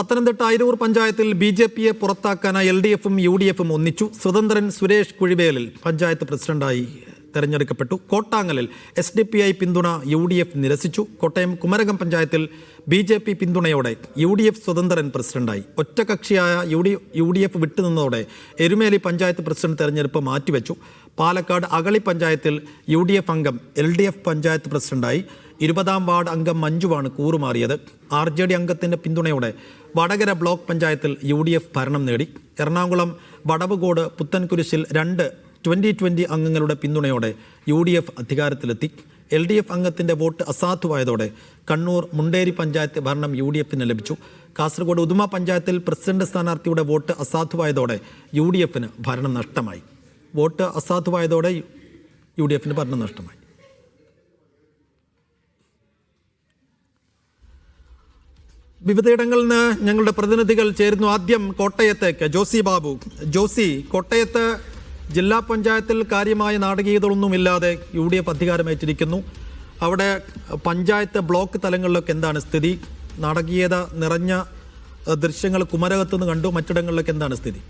പത്തനംതിട്ട അയിരൂർ പഞ്ചായത്തിൽ B J പിയെ പുറത്താക്കാനായി എൽ ഡി എഫും യു ഡി എഫും ഒന്നിച്ചു. സ്വതന്ത്രൻ സുരേഷ് കുഴിവേലിൽ പഞ്ചായത്ത് പ്രസിഡന്റായി. തെരഞ്ഞെടുക്കപ്പെട്ടു. കോട്ടാങ്ങലിൽ എസ് ഡി പി ഐ പിന്തുണ യു ഡി എഫ് നിരസിച്ചു. കോട്ടയം കുമരകം പഞ്ചായത്തിൽ ബി ജെ പി പിന്തുണയോടെ യു ഡി എഫ് സ്വതന്ത്രൻ പ്രസിഡന്റായി. ഒറ്റകക്ഷിയായ U D U D F വിട്ടുനിന്നതോടെ Erumeli panchayat president തെരഞ്ഞെടുപ്പ് മാറ്റിവെച്ചു. പാലക്കാട് അകളി പഞ്ചായത്തിൽ യു ഡി എഫ് അംഗം എൽ ഡി എഫ് പഞ്ചായത്ത് പ്രസിഡന്റായി. ഇരുപതാം വാർഡ് അംഗം മഞ്ജുവാണ് കൂറുമാറിയത്. ആർ ജെ ഡി അംഗത്തിന്റെ പിന്തുണയോടെ വടകര ബ്ലോക്ക് പഞ്ചായത്തിൽ യു ഡി എഫ് ഭരണം നേടി. എറണാകുളം വടവുകോട് പുത്തൻകുരിശിൽ രണ്ട് ട്വന്റി ട്വന്റി അംഗങ്ങളുടെ പിന്തുണയോടെ യു ഡി എഫ് അധികാരത്തിലെത്തി. എൽ ഡി എഫ് അംഗത്തിന്റെ വോട്ട് അസാധുവായതോടെ കണ്ണൂർ മുണ്ടേരി പഞ്ചായത്ത് ഭരണം യു ഡി എഫിന് ലഭിച്ചു. കാസർഗോഡ് ഉദുമ പഞ്ചായത്തിൽ പ്രസിഡന്റ് സ്ഥാനാർത്ഥിയുടെ വോട്ട് അസാധുവായതോടെ യു ഡി എഫിന് ഭരണം നഷ്ടമായി. വോട്ട് അസാധുവായതോടെ യു ഡി എഫിന് ഭരണം നഷ്ടമായി. വിവിധയിടങ്ങളിൽ നിന്ന് ഞങ്ങളുടെ പ്രതിനിധികൾ ചേരുന്നു. ആദ്യം കോട്ടയത്തേക്ക് ജോസി ബാബു. ജോസി കോട്ടയത്ത് ജില്ലാ പഞ്ചായത്തിൽ കാര്യമായ നാടകീയതകളൊന്നുമില്ലാതെ യു ഡി എഫ് അധികാരമേറ്റിരിക്കുന്നു. അവിടെ പഞ്ചായത്ത് ബ്ലോക്ക് തലങ്ങളിലൊക്കെ എന്താണ് സ്ഥിതി? നാടകീയത നിറഞ്ഞ ദൃശ്യങ്ങൾ കുമരകത്ത് നിന്ന് കണ്ടു മറ്റിടങ്ങളിലൊക്കെ എന്താണ് സ്ഥിതി?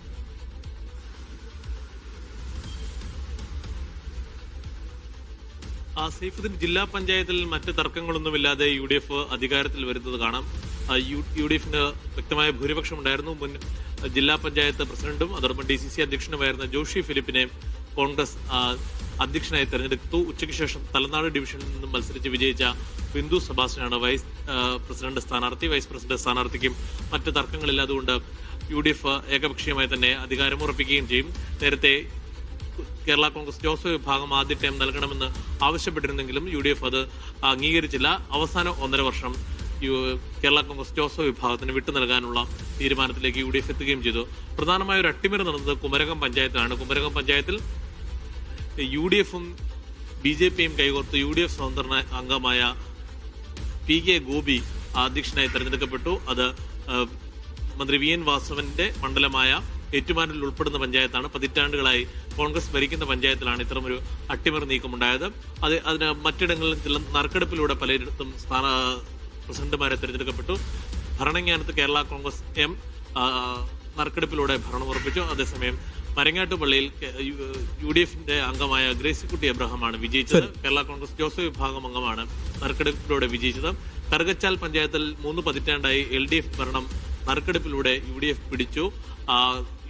ജില്ലാ പഞ്ചായത്തിൽ മറ്റ് തർക്കങ്ങളൊന്നുമില്ലാതെ യു ഡി എഫ് അധികാരത്തിൽ വരുന്നത് കാണാം. യു- ഡി എഫിന് വ്യക്തമായ ഭൂരിപക്ഷം ഉണ്ടായിരുന്നു. മുൻ ജില്ലാ പഞ്ചായത്ത് പ്രസിഡന്റും അതോടൊപ്പം ഡി സി സി അധ്യക്ഷനുമായിരുന്ന ജോഷി ഫിലിപ്പിനെ കോൺഗ്രസ് അധ്യക്ഷനായി തെരഞ്ഞെടുത്തു. ഉച്ചയ്ക്ക് ശേഷം തലനാട് ഡിവിഷനിൽ നിന്നും മത്സരിച്ച് വിജയിച്ച ബിന്ദു സബാസിനാണ് വൈസ് പ്രസിഡന്റ് സ്ഥാനാർത്ഥി. വൈസ് പ്രസിഡന്റ് സ്ഥാനാർത്ഥിക്കും മറ്റ് തർക്കങ്ങളില്ലാതുകൊണ്ട് യു ഡി എഫ് ഏകപക്ഷീയമായി തന്നെ അധികാരമുറപ്പിക്കുകയും ചെയ്യും. നേരത്തെ കേരള കോൺഗ്രസ് ജോസഫ് വിഭാഗം ആദ്യ ടൈം നൽകണമെന്ന് ആവശ്യപ്പെട്ടിരുന്നെങ്കിലും യു ഡി എഫ് അത് അംഗീകരിച്ചില്ല. അവസാന ഒന്നര വർഷം കേരള കോൺഗ്രസ് ജോസഫ് വിഭാഗത്തിന് വിട്ടു നൽകാനുള്ള തീരുമാനത്തിലേക്ക് യു ഡി എഫ് എത്തുകയും ചെയ്തു. പ്രധാനമായ ഒരു അട്ടിമറി നടന്നത് കുമരകം പഞ്ചായത്തിലാണ്. കുമരകം പഞ്ചായത്തിൽ യു ഡി എഫും ബി ജെ പിയും കൈകോർത്ത് യു ഡി എഫ് സ്വതന്ത്ര അംഗമായ പി കെ ഗോപി അധ്യക്ഷനായി തെരഞ്ഞെടുക്കപ്പെട്ടു. അത് മന്ത്രി വി എൻ വാസവന്റെ മണ്ഡലമായ ഏറ്റുമാനിൽ ഉൾപ്പെടുന്ന പഞ്ചായത്താണ്. പതിറ്റാണ്ടുകളായി കോൺഗ്രസ് ഭരിക്കുന്ന പഞ്ചായത്തിലാണ് ഇത്തരമൊരു അട്ടിമറി നീക്കമുണ്ടായത്. അത് അതിന് മറ്റിടങ്ങളിൽ നറുക്കെടുപ്പിലൂടെ പലയിടത്തും സ്ഥാന പ്രസിഡന്റുമാരെ തിരഞ്ഞെടുക്കപ്പെട്ടു. ഭരണങ്ങാനത്ത് കേരള കോൺഗ്രസ് എം നറുക്കെടുപ്പിലൂടെ ഭരണം ഉറപ്പിച്ചു. അതേസമയം മരങ്ങാട്ടുപള്ളിയിൽ കെ- യു- ഡി എഫിന്റെ അംഗമായ ഗ്രേസിക്കുട്ടി എബ്രഹാമാണ് വിജയിച്ചത്. കേരള കോൺഗ്രസ് ജോസഫ് വിഭാഗം അംഗമാണ് നറുക്കെടുപ്പിലൂടെ വിജയിച്ചത്. കറുകച്ചാൽ പഞ്ചായത്തിൽ മൂന്ന് പതിറ്റാണ്ടായി എൽ ഡി എഫ് ഭരണം നറുക്കെടുപ്പിലൂടെ യു ഡി എഫ് പിടിച്ചു.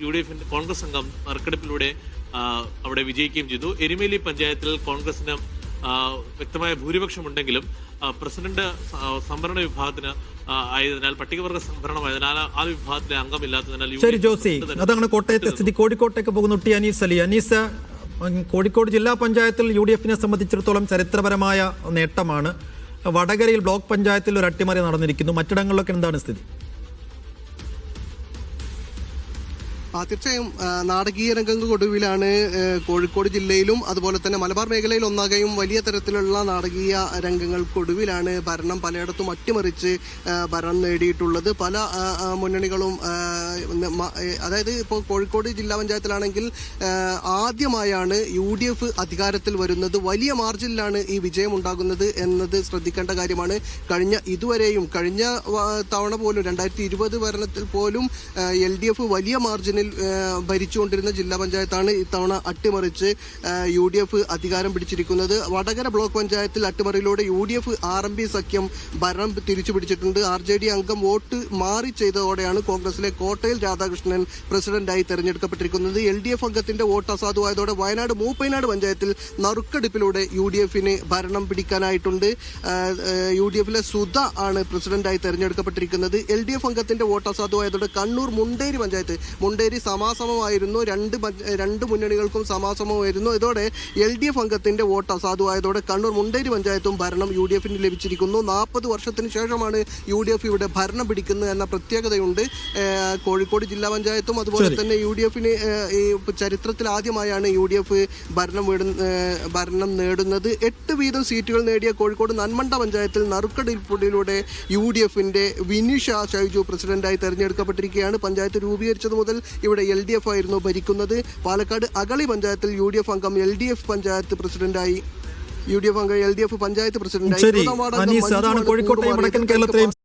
യു ഡി എഫിന്റെ കോൺഗ്രസ് അംഗം നറുക്കെടുപ്പിലൂടെ അവിടെ വിജയിക്കുകയും ചെയ്തു. എരുമേലി പഞ്ചായത്തിൽ കോൺഗ്രസിന് വ്യക്തമായ ഭൂരിപക്ഷമുണ്ടെങ്കിലും ഉണ്ടെങ്കിലും പ്രസിഡന്റ് സംവരണ വിഭാഗത്തിന് ആയതിനാൽ പട്ടികവർഗ സംവരണമായതിനാൽ ആ വിഭാഗത്തിലെ അംഗമില്ലാത്തതിനാൽ ശരി ജോസി. അതാണ് കോട്ടയത്തെ സ്ഥിതി കോഴിക്കോട്ടേക്ക് പോകുന്നു ടി അനീസ് അലി. അനീസ് കോഴിക്കോട് ജില്ലാ പഞ്ചായത്തിൽ യു ഡി എഫിനെ സംബന്ധിച്ചിടത്തോളം ചരിത്രപരമായ നേട്ടമാണ്. വടകരയിൽ ബ്ലോക്ക് പഞ്ചായത്തിൽ ഒരു അട്ടിമറി നടന്നിരിക്കുന്നു. മറ്റിടങ്ങളിലൊക്കെ എന്താണ് സ്ഥിതി? തീർച്ചയായും നാടകീയ രംഗങ്ങൾക്കൊടുവിലാണ് കോഴിക്കോട് ജില്ലയിലും അതുപോലെ തന്നെ മലബാർ മേഖലയിൽ ഒന്നാകെയും വലിയ തരത്തിലുള്ള നാടകീയ രംഗങ്ങൾക്കൊടുവിലാണ് ഭരണം പലയിടത്തും അട്ടിമറിച്ച് ഭരണം നേടിയിട്ടുള്ളത്. പല മുന്നണികളും അതായത് ഇപ്പോൾ കോഴിക്കോട് ജില്ലാ പഞ്ചായത്തിലാണെങ്കിൽ ആദ്യമായാണ് യു ഡി എഫ് അധികാരത്തിൽ വരുന്നത്. വലിയ മാർജിനിലാണ് ഈ വിജയം ഉണ്ടാകുന്നത് എന്നത് ശ്രദ്ധിക്കേണ്ട കാര്യമാണ്. കഴിഞ്ഞ ഇതുവരെയും കഴിഞ്ഞ തവണ പോലും രണ്ടായിരത്തി ഇരുപത് ഭരണത്തിൽ പോലും എൽ ഡി എഫ് വലിയ മാർജിനിൽ ഭരിച്ചുകൊണ്ടിരുന്ന ജില്ലാ പഞ്ചായത്താണ് ഇത്തവണ അട്ടിമറിച്ച് യു ഡി എഫ് അധികാരം പിടിച്ചിരിക്കുന്നത്. വടകര ബ്ലോക്ക് പഞ്ചായത്തിൽ അട്ടിമറിയിലൂടെ U D F R M P സഖ്യം ഭരണം തിരിച്ചു പിടിച്ചിട്ടുണ്ട് ആർ ജെ ഡി അംഗം വോട്ട് മാറി ചെയ്തതോടെയാണ് കോൺഗ്രസിലെ കോട്ടയിൽ രാധാകൃഷ്ണൻ പ്രസിഡന്റായി തെരഞ്ഞെടുക്കപ്പെട്ടിരിക്കുന്നത്. എൽ ഡി എഫ് അംഗത്തിന്റെ വോട്ട് അസാധുവായതോടെ വയനാട് മൂപ്പൈനാട് പഞ്ചായത്തിൽ നറുക്കെടുപ്പിലൂടെ യു ഡി എഫിന് ഭരണം പിടിക്കാനായിട്ടുണ്ട്. യു ഡി എഫിലെ സുധ ആണ് പ്രസിഡന്റായി തെരഞ്ഞെടുക്കപ്പെട്ടിരിക്കുന്നത്. എൽ ഡി എഫ് അംഗത്തിന്റെ വോട്ട് അസാധുവായതോടെ കണ്ണൂർ മുണ്ടേരി പഞ്ചായത്ത് മുണ്ടേരി സമാസമമായിരുന്നു. രണ്ട് രണ്ട് മുന്നണികൾക്കും സമാസമമായിരുന്നു. ഇതോടെ എൽ ഡി എഫ് അംഗത്തിന്റെ വോട്ട് അസാധുവായതോടെ കണ്ണൂർ മുണ്ടേരി പഞ്ചായത്തും ഭരണം യു ഡി എഫിന് ലഭിച്ചിരിക്കുന്നു. നാൽപ്പത് വർഷത്തിന് ശേഷമാണ് യു ഡി എഫ് ഇവിടെ ഭരണം പിടിക്കുന്നത് എന്ന പ്രത്യേകതയുണ്ട്. കോഴിക്കോട് ജില്ലാ പഞ്ചായത്തും അതുപോലെ തന്നെ യു ഡി എഫിന് ഈ ചരിത്രത്തിൽ ആദ്യമായാണ് യു ഡി എഫ് ഭരണം ഭരണം നേടുന്നത്. എട്ട് വീതം സീറ്റുകൾ നേടിയ കോഴിക്കോട് നന്മണ്ട പഞ്ചായത്തിൽ നറുക്കെടുപ്പിലൂടെ യു ഡി എഫിന്റെ വിനീഷ ഷൈജു പ്രസിഡന്റായി തെരഞ്ഞെടുക്കപ്പെട്ടിരിക്കുകയാണ്. പഞ്ചായത്ത് രൂപീകരിച്ചത് മുതൽ ഇവിടെ എൽ ഡി എഫ് ആയിരുന്നു ഭരിക്കുന്നത്. പാലക്കാട് അകളി പഞ്ചായത്തിൽ യു ഡി എഫ് അംഗം എൽ ഡി എഫ് പഞ്ചായത്ത് പ്രസിഡന്റായി യു ഡി എഫ് അംഗം എൽ ഡി എഫ് പഞ്ചായത്ത് പ്രസിഡന്റായി. അതാണ് വടക്കൻ